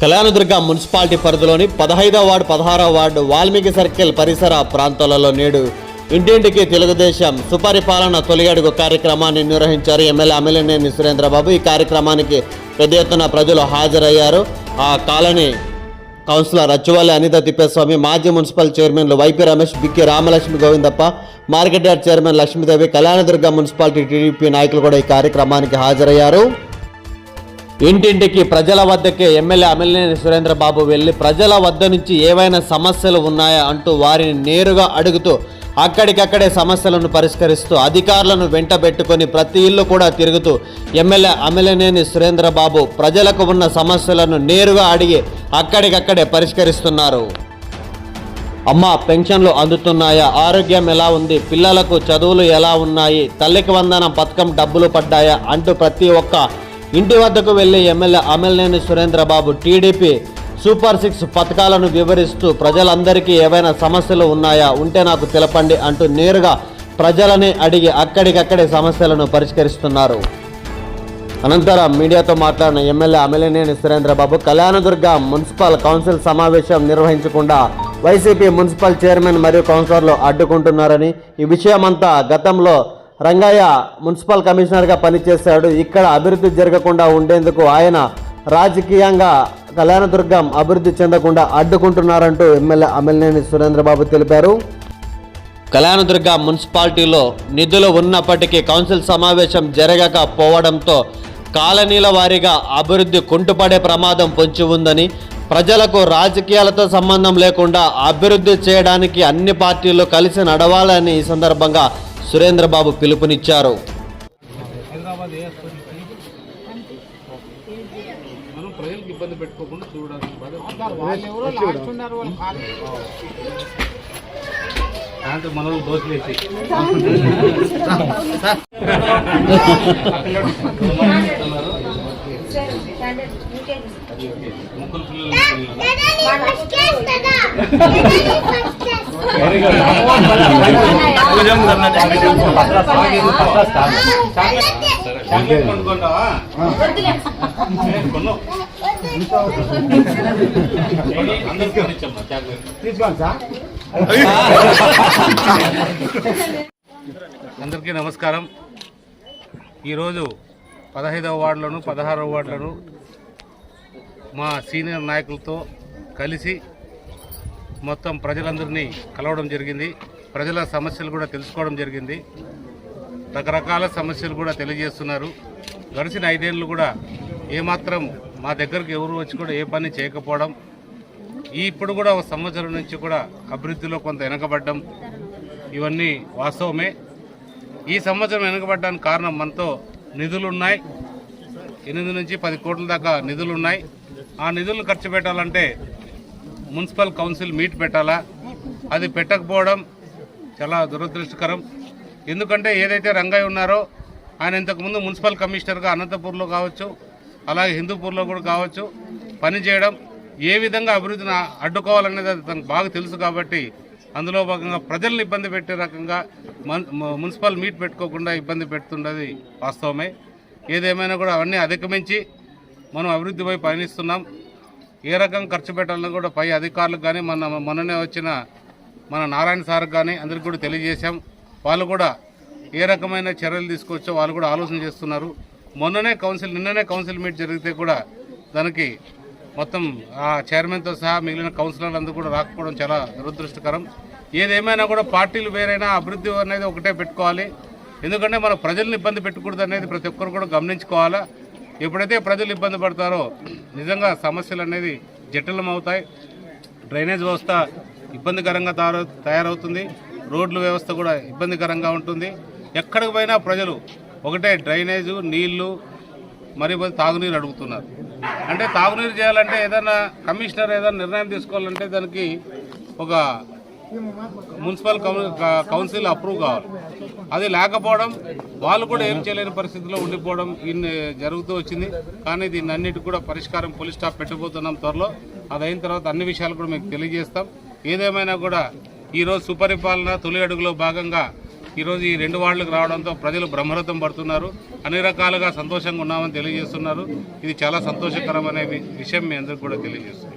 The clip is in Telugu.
కళ్యాణదుర్గ మున్సిపాలిటీ పరిధిలోని పదహైదవ వార్డు పదహారవ వార్డు వాల్మీకి సర్కిల్ పరిసర ప్రాంతాలలో నేడు ఇంటింటికి తెలుగుదేశం సుపరిపాలన తొలి అడుగు కార్యక్రమాన్ని నిర్వహించారు. ఎమ్మెల్యే అమిలినేని సురేంద్రబాబు ఈ కార్యక్రమానికి పెద్ద ఎత్తున ప్రజలు హాజరయ్యారు. ఆ కాలనీ కౌన్సిలర్ అచ్చువల్లి అనిత తిప్పేస్వామి మాజీ మున్సిపల్ చైర్మన్లు YP Ramesh Bikki Ramalakshmi Govindappa market yard chairman Lakshmidevi Kalyanadurga municipality TDP నాయకులు కూడా ఈ కార్యక్రమానికి హాజరయ్యారు. ఇంటింటికి ప్రజల వద్దకే ఎమ్మెల్యే అమిలినేని సురేంద్రబాబు వెళ్ళి ప్రజల వద్ద నుంచి ఏవైనా సమస్యలు ఉన్నాయా అంటూ వారిని నేరుగా అడుగుతూ అక్కడికక్కడే సమస్యలను పరిష్కరిస్తూ అధికారులను వెంటబెట్టుకొని ప్రతి ఇల్లు కూడా తిరుగుతూ ఎమ్మెల్యే అమిలినేని సురేంద్రబాబు ప్రజలకు ఉన్న సమస్యలను నేరుగా అడిగి అక్కడికక్కడే పరిష్కరిస్తున్నారు. అమ్మ పెన్షన్లు అందుతున్నాయా? ఆరోగ్యం ఎలా ఉంది? పిల్లలకు చదువులు ఎలా ఉన్నాయి? తల్లికి వందనం పథకం డబ్బులు పడ్డాయా? అంటూ ప్రతి ఒక్క ఇంటి వద్దకు వెళ్ళి MLA Amilineni Surendrababu TDP super six పథకాలను వివరిస్తూ ప్రజలందరికీ ఏవైనా సమస్యలు ఉన్నాయా ఉంటే నాకు తెలపండి అంటూ నేరుగా ప్రజలని అడిగి అక్కడికక్కడే సమస్యలను పరిష్కరిస్తున్నారు. అనంతరం మీడియాతో మాట్లాడిన MLA Amilineni Surendrababu Kalyanadurga municipal council సమావేశం నిర్వహించకుండా వైసీపీ మున్సిపల్ చైర్మన్ మరియు కౌన్సిలర్లు అడ్డుకుంటున్నారని ఈ విషయమంతా గతంలో రంగయ్య మున్సిపల్ కమిషనర్గా పనిచేశాడు. ఇక్కడ అభివృద్ధి జరగకుండా ఉండేందుకు ఆయన రాజకీయంగా కళ్యాణదుర్గం అభివృద్ధి చెందకుండా అడ్డుకుంటున్నారంటూ ఎమ్మెల్యే అమలినేని సురేంద్రబాబు తెలిపారు. కళ్యాణదుర్గ మున్సిపాలిటీలో నిధులు ఉన్నప్పటికీ కౌన్సిల్ సమావేశం జరగకపోవడంతో కాలనీల వారీగా అభివృద్ధి కుంటుపడే ప్రమాదం పొంచి ఉందని ప్రజలకు రాజకీయాలతో సంబంధం లేకుండా అభివృద్ధి చేయడానికి అన్ని పార్టీలు కలిసి నడవాలని ఈ సందర్భంగా సురేంద్రబాబు పిలుపునిచ్చారు. మనం ప్రజలకు ఇబ్బంది పెట్టుకోకుండా చూడాలి అంటే మనం దోషలేసి. ముగ్గురు అందరికీ నమస్కారం. ఈరోజు పదహైదవ వార్డులను పదహారవ వార్డులను మా సీనియర్ నాయకులతో కలిసి మొత్తం ప్రజలందరినీ కలవడం జరిగింది. ప్రజల సమస్యలు కూడా తెలుసుకోవడం జరిగింది. రకరకాల సమస్యలు కూడా తెలియజేస్తున్నారు. గడిచిన ఐదేళ్ళు కూడా ఏమాత్రం మా దగ్గరకు ఎవరు వచ్చి కూడా ఏ పని చేయకపోవడం ఈ ఇప్పుడు కూడా ఒక సంవత్సరం నుంచి కూడా అభివృద్ధిలో కొంత వెనకబడ్డం ఇవన్నీ వాస్తవమే. ఈ సంవత్సరం వెనకబడ్డానికి కారణం మనతో నిధులున్నాయి. ఎనిమిది నుంచి పది కోట్ల దాకా నిధులు ఉన్నాయి ఆ నిధులను ఖర్చు పెట్టాలంటే మున్సిపల్ కౌన్సిల్ మీట్ పెట్టాలా? అది పెట్టకపోవడం చాలా దురదృష్టకరం. ఎందుకంటే ఏదైతే రంగయ్య ఉన్నారో ఆయన ఇంతకుముందు మున్సిపల్ కమిషనర్గా అనంతపూర్లో కావచ్చు అలాగే హిందూపూర్లో కూడా కావచ్చు పనిచేయడం ఏ విధంగా అభివృద్ధిని అడ్డుకోవాలనేది అది తనకు బాగా తెలుసు కాబట్టి అందులో భాగంగా ప్రజల్ని ఇబ్బంది పెట్టే రకంగా మన్- మున్సిపల్ మీట్ పెట్టుకోకుండా ఇబ్బంది పెడుతున్నది వాస్తవమే. ఏదేమైనా కూడా అవన్నీ అధిగమించి మనం అభివృద్ధిపై పయనిస్తున్నాం. ఏ రకం ఖర్చు పెట్టాలని కూడా పై అధికారులకు కానీ మన మొన్ననే వచ్చిన మన నారాయణ సార్ కానీ అందరికీ కూడా తెలియజేశాం. వాళ్ళు కూడా ఏ రకమైన చర్యలు తీసుకోవచ్చో వాళ్ళు కూడా ఆలోచన చేస్తున్నారు. మొన్ననే కౌన్సిల్ నిన్ననే కౌన్సిల్ మీట్ జరిగితే కూడా దానికి మొత్తం ఆ చైర్మన్తో సహా మిగిలిన కౌన్సిలర్లు అందరూ కూడా రాకపోవడం చాలా దురదృష్టకరం. ఏదేమైనా కూడా పార్టీలు వేరైనా అభివృద్ధి అనేది ఒకటే పెట్టుకోవాలి. ఎందుకంటే మన ప్రజల్ని ఇబ్బంది పెట్టకూడదు అనేది ప్రతి ఒక్కరు కూడా గమనించుకోవాలా. ఎప్పుడైతే ప్రజలు ఇబ్బంది పడతారో నిజంగా సమస్యలు అనేది జటిలం అవుతాయి డ్రైనేజ్ వ్యవస్థ ఇబ్బందికరంగా తయారు తయారవుతుంది. రోడ్ల వ్యవస్థ కూడా ఇబ్బందికరంగా ఉంటుంది. ఎక్కడికి పోయినా ప్రజలు ఒకటే డ్రైనేజు నీళ్ళు మరి తాగునీరు అడుగుతున్నారు. అంటే తాగునీరు చేయాలంటే ఏదైనా కమిషనర్ ఏదైనా నిర్ణయం తీసుకోవాలంటే దానికి ఒక మున్సిపల్ కౌన్సిల్ అప్రూవ్ కావాలి. అది లేకపోవడం వాళ్ళు కూడా ఏం చేయలేని పరిస్థితిలో ఉండిపోవడం ఇన్ని జరుగుతూ వచ్చింది. కానీ దీన్ని అన్నిటి కూడా పరిష్కారం పోలీస్ స్టాప్ పెట్టబోతున్నాం త్వరలో. అది అయిన తర్వాత అన్ని విషయాలు కూడా మీకు తెలియజేస్తాం. ఏదేమైనా కూడా ఈరోజు సుపరిపాలన తొలి అడుగులో భాగంగా ఈరోజు ఈ రెండు వార్డులకు రావడంతో ప్రజలు బ్రహ్మరథం పడుతున్నారు. అన్ని రకాలుగా సంతోషంగా ఉన్నామని తెలియజేస్తున్నారు. ఇది చాలా సంతోషకరమైన విషయం మీ అందరికీ కూడా తెలియజేస్తుంది